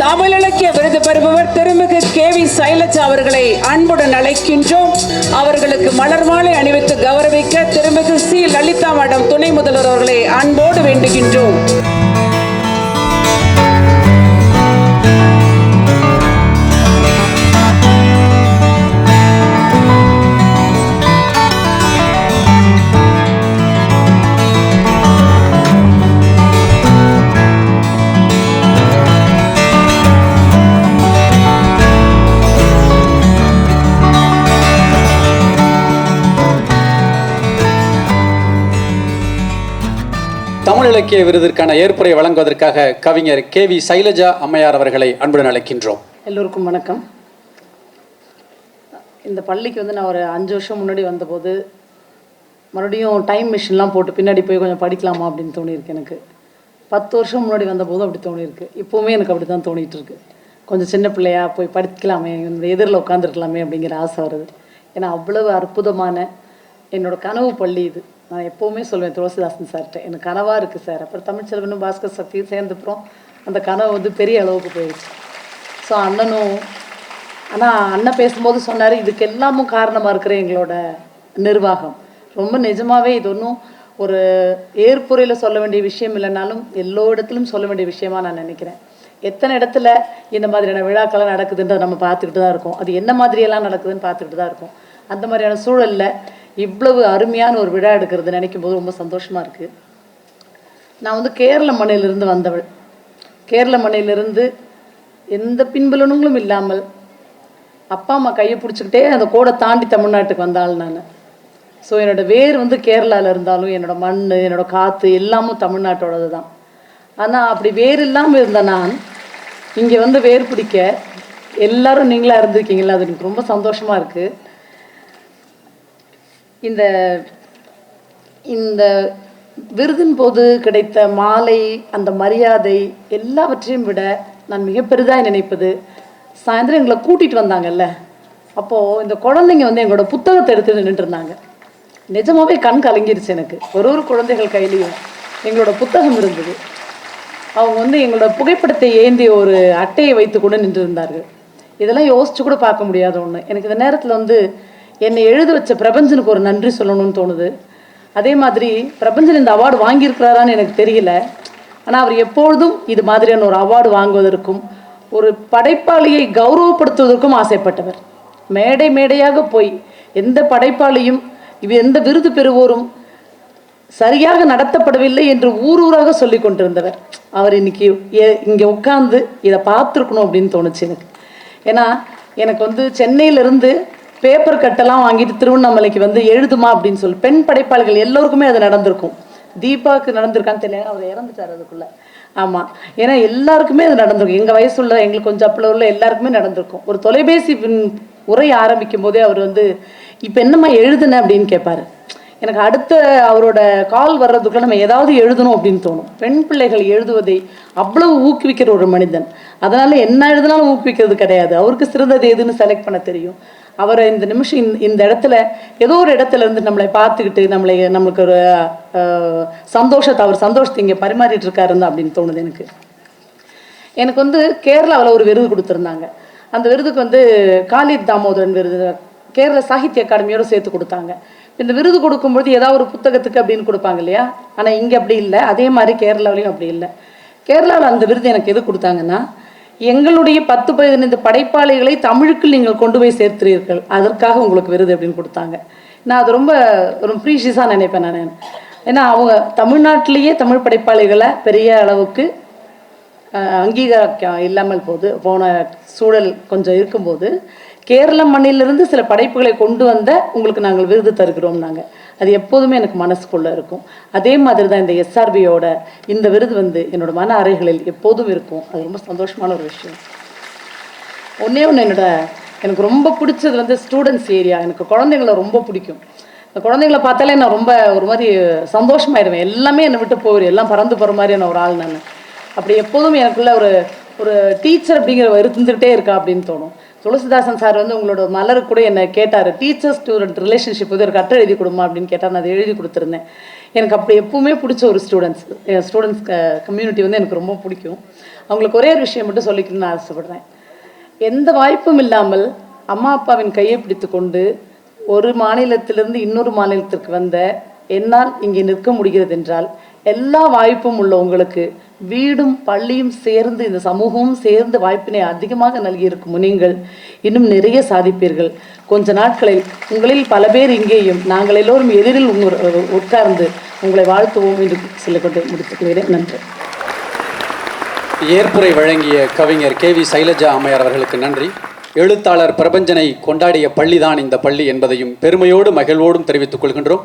தமிழ் இலக்கிய விருது பெறுபவர் திருமிகு கே வி சைலஜா அவர்களை அன்புடன் அழைக்கின்றோம். அவர்களுக்கு மலர் மாலை அணிவித்து கௌரவிக்க திருமிகு சி. லலிதா மேடம் துணை முதல்வர் அவர்களை அன்போடு வேண்டுகின்றோம். தமிழ் விருதுக்கான விருதிற்கான ஏற்புரை வழங்குவதற்காக கவிஞர் கே வி சைலஜா அம்மையார் அவர்களை அன்புடன் அழைக்கின்றோம். எல்லோருக்கும் வணக்கம். இந்த பள்ளிக்கு வந்து நான் ஒரு அஞ்சு வருஷம் முன்னாடி வந்தபோது மறுபடியும் டைம் மிஷின்லாம் போட்டு பின்னாடி போய் கொஞ்சம் படிக்கலாமா அப்படின்னு தோணியிருக்கு எனக்கு. பத்து வருஷம் முன்னாடி வந்தபோது அப்படி தோணியிருக்கு. இப்போவுமே எனக்கு அப்படி தான் தோணிகிட்டு இருக்கு கொஞ்சம் சின்ன பிள்ளையா போய் படிக்கலாமே இந்த எதிரில் உட்காந்துருக்கலாமே அப்படிங்கிற ஆசை வருது. ஏன்னா அவ்வளவு அற்புதமான என்னோட கனவு பள்ளி இது. நான் எப்போவுமே சொல்லுவேன் துளசிதாசன் சார்கிட்ட எனக்கு கனவாக இருக்குது சார். அப்புறம் தமிழ்ச்செல்வனும் பாஸ்கர் சக்தியும் சேர்ந்துப்புறம் அந்த கனவு வந்து பெரிய அளவுக்கு போயிடுச்சு. ஸோ அண்ணனும் ஆனால் அண்ணன் பேசும்போது சொன்னார் இதுக்கு எல்லாமும் காரணமாக இருக்கிற எங்களோட நிர்வாகம். ரொம்ப நிஜமாகவே இது ஒன்றும் ஒரு ஏற்புரையில் சொல்ல வேண்டிய விஷயம் இல்லைனாலும் எல்லோ இடத்துலையும் சொல்ல வேண்டிய விஷயமா நான் நினைக்கிறேன். எத்தனை இடத்துல இந்த மாதிரியான விழாக்கள்லாம் நடக்குதுன்றதை நம்ம பார்த்துக்கிட்டு தான் இருக்கோம். அது என்ன மாதிரியெல்லாம் நடக்குதுன்னு பார்த்துக்கிட்டு தான் இருக்கோம். அந்த மாதிரியான சூழலில் இவ்வளவு அருமையான ஒரு விழா எடுக்கிறது நினைக்கும் போது ரொம்ப சந்தோஷமாக இருக்குது நான் வந்து கேரள மண்ணிலிருந்து வந்தவள். கேரள மண்ணிலிருந்து எந்த பின்புலனுங்களும் இல்லாமல் அப்பா அம்மா கையை பிடிச்சிக்கிட்டே அந்த கோடை தாண்டி தமிழ்நாட்டுக்கு வந்தாள் நான். ஸோ என்னோட வேர் வந்து கேரளாவில் இருந்தாலும் என்னோட மண் என்னோட காற்று எல்லாமும் தமிழ்நாட்டோடது தான். ஆனால் அப்படி வேர் இல்லாமல் இருந்த நான் இங்கே வந்து வேர் பிடிக்க எல்லாரும் நீங்களாக இருந்திருக்கீங்களா அது எனக்கு ரொம்ப சந்தோஷமாக இருக்குது இந்த இந்த விருதின் போது கிடைத்த மாலை அந்த மரியாதை எல்லாவற்றையும் விட நான் மிக பெரிதாக நினைப்பது சாயந்தரம் எங்களை கூட்டிகிட்டு வந்தாங்கல்ல. அப்போது இந்த குழந்தைங்க வந்து எங்களோட புத்தகத்தை எடுத்து நின்றுருந்தாங்க. நிஜமாகவே கண் கலங்கிருச்சு எனக்கு. ஒரு ஒரு குழந்தைகள் கையிலையும் எங்களோட புத்தகம் இருந்தது. அவங்க வந்து எங்களோட புகைப்படத்தை ஏந்தி ஒரு அட்டையை வைத்து கூட நின்று இருந்தார்கள் இதெல்லாம் யோசிச்சு கூட பார்க்க முடியாத ஒன்று எனக்கு இந்த நேரத்தில் வந்து என்னை எழுத வச்ச பிரபஞ்சனுக்கு ஒரு நன்றி சொல்லணும்னு தோணுது. அதே மாதிரி பிரபஞ்சன் இந்த அவார்டு வாங்கியிருக்கிறாரான்னு எனக்கு தெரியல. ஆனால் அவர் எப்பொழுதும் இது மாதிரியான ஒரு அவார்டு வாங்குவதற்கும் ஒரு படைப்பாளியை கௌரவப்படுத்துவதற்கும் ஆசைப்பட்டவர். மேடை மேடையாக போய் எந்த படைப்பாளியும் இவ எந்த விருது பெறுவோரும் சரியாக நடத்தப்படவில்லை என்று ஊர் ஊராக சொல்லி கொண்டிருந்தவர். அவர் இன்னைக்கு இங்கே உட்காந்து இதை பார்த்துருக்கணும் அப்படின்னு தோணுச்சு எனக்கு. ஏன்னா எனக்கு வந்து சென்னையிலிருந்து பேப்பர் கட்டெல்லாம் வாங்கிட்டு திருவண்ணாமலைக்கு வந்து எழுதுமா அப்படின்னு சொல்லி பெண் படைப்பாளிகள் எல்லோருக்குமே அது நடந்திருக்கும். தீபாவுக்கு நடந்திருக்கான்னு தெரியல அவர் இறந்துட்டார் அதுக்குள்ள. ஆமாம் ஏன்னா எல்லாருக்குமே அது நடந்திருக்கும். எங்கள் வயசுள்ள எங்களுக்கு கொஞ்சம் அப்பள உள்ள எல்லாருக்குமே நடந்திருக்கும். ஒரு தொலைபேசி பின்- உரை ஆரம்பிக்கும் போதே அவர் வந்து இப்போ என்னம்மா எழுதுன? அப்படின்னு கேட்பாரு எனக்கு அடுத்த அவரோட கால் வர்றதுக்குள்ள நம்ம ஏதாவது எழுதணும் அப்படின்னு தோணும். பெண் பிள்ளைகள் எழுதுவதை அவ்வளவு ஊக்குவிக்கிற ஒரு மனிதன். அதனால என்ன எழுதினாலும் ஊக்குவிக்கிறது கிடையாது. அவருக்கு சிறந்தது எதுன்னு செலக்ட் பண்ண தெரியும். அவரை இந்த நிமிஷம் இந்த- இந்த இடத்துல ஏதோ ஒரு இடத்துல இருந்து நம்மளை பார்த்துக்கிட்டு நம்மளை நம்மளுக்கு ஒரு சந்தோஷத்தை அவர் சந்தோஷத்தை இங்கே பரிமாறிட்டு இருக்காருன்னு அப்படின்னு தோணுது எனக்கு. எனக்கு வந்து கேரளாவில் ஒரு விருது கொடுத்துருந்தாங்க. அந்த விருதுக்கு வந்து காலித் தாமோதரன் விருது கேரள சாகித்ய அகாடமியோட சேர்த்து கொடுத்தாங்க. இந்த விருது கொடுக்கும்போது ஏதாவது ஒரு புத்தகத்துக்கு அப்படின்னு கொடுப்பாங்க இல்லையா? ஆனால் இங்கே அப்படி இல்லை. அதே மாதிரி கேரளாவிலையும் அப்படி இல்லை. கேரளாவில் அந்த விருது எனக்கு எது கொடுத்தாங்கன்னா எங்களுடைய பத்து பதினைந்து படைப்பாளிகளை தமிழுக்கு நீங்கள் கொண்டு போய் சேர்த்துறீர்கள் அதற்காக உங்களுக்கு விருது அப்படின்னு கொடுத்தாங்க. நான் அது ரொம்ப ஒரு ப்ரீஷியஸாக நினைப்பேன் நான். ஏன்னா அவங்க தமிழ்நாட்டிலேயே தமிழ் படைப்பாளிகளை பெரிய அளவுக்கு அங்கீகாரம் இல்லாமல் போது போன சூழல் கொஞ்சம் இருக்கும்போது கேரள மண்ணிலிருந்து சில படைப்புகளை கொண்டு வந்த உங்களுக்கு நாங்கள் விருது தருகிறோம் நாங்கள் அது எப்போதுமே எனக்கு மனசுக்குள்ளே இருக்கும். அதே மாதிரி தான் இந்த எஸ்ஆர்பியோட இந்த விருது வந்து என்னோட மன அறைகளில் எப்போதும் இருக்கும். அது ரொம்ப சந்தோஷமான ஒரு விஷயம். ஒன்றே ஒன்று என்னோட எனக்கு ரொம்ப பிடிச்சது வந்து ஸ்டூடெண்ட்ஸ் ஏரியா எனக்கு குழந்தைங்கள ரொம்ப பிடிக்கும். இந்த குழந்தைங்கள பார்த்தாலே நான் ரொம்ப ஒரு மாதிரி சந்தோஷமாயிருவேன் எல்லாமே என்னை விட்டு போயிடும் எல்லாம் பறந்து போகிற மாதிரியான ஒரு ஆள் நான். அப்படி எப்போதும் எனக்குள்ள ஒரு ஒரு டீச்சர் அப்படிங்கிற இருந்துகிட்டே இருக்கா அப்படின்னு தோணும். துளசிதாசன் சார் வந்து உங்களோட மலர் கூட என்னை கேட்டார் டீச்சர் ஸ்டூடெண்ட் ரிலேஷன்ஷிப் வந்து ஒரு கட்டை எழுதி கொடுமா? அப்படின்னு கேட்டார். நான் அதை எழுதி கொடுத்துருந்தேன். எனக்கு அப்படி எப்பவுமே பிடிச்ச ஒரு ஸ்டூடெண்ட்ஸ் ஸ்டூடெண்ட்ஸ் கம்யூனிட்டி வந்து எனக்கு ரொம்ப பிடிக்கும். அவங்களுக்கு ஒரே ஒரு விஷயம் மட்டும் சொல்லிக்கணும்னு நான் ஆசைப்படுறேன். எந்த வாய்ப்பும் இல்லாமல் அம்மா அப்பாவின் கையை பிடித்து கொண்டு ஒரு மாநிலத்திலிருந்து இன்னொரு மாநிலத்திற்கு வந்த என்னால் இங்கே நிற்க முடிகிறது என்றால் எல்லா வாய்ப்பும் உள்ள உங்களுக்கு வீடும் பள்ளியும் சேர்ந்து இந்த சமூகமும் சேர்ந்து வாய்ப்பினை அதிகமாக நல்கியிருக்கும் நீங்கள் இன்னும் நிறைய சாதிப்பீர்கள். கொஞ்ச நாட்களில் உங்களில் பல பேர் இங்கேயும் நாங்கள் எல்லோரும் எதிரில் உட்கார்ந்து உங்களை வாழ்த்துவோம் என்று சொல்லிக்கொண்டு முடித்துக்கொள்கிறேன். நன்றி. ஏற்புரை வழங்கிய கவிஞர் கே வி சைலஜா அம்மையார் அவர்களுக்கு நன்றி. எழுத்தாளர் பிரபஞ்சனை கொண்டாடிய பள்ளிதான் இந்த பள்ளி என்பதையும் பெருமையோடு மகிழ்வோடும் தெரிவித்துக் கொள்கின்றோம்.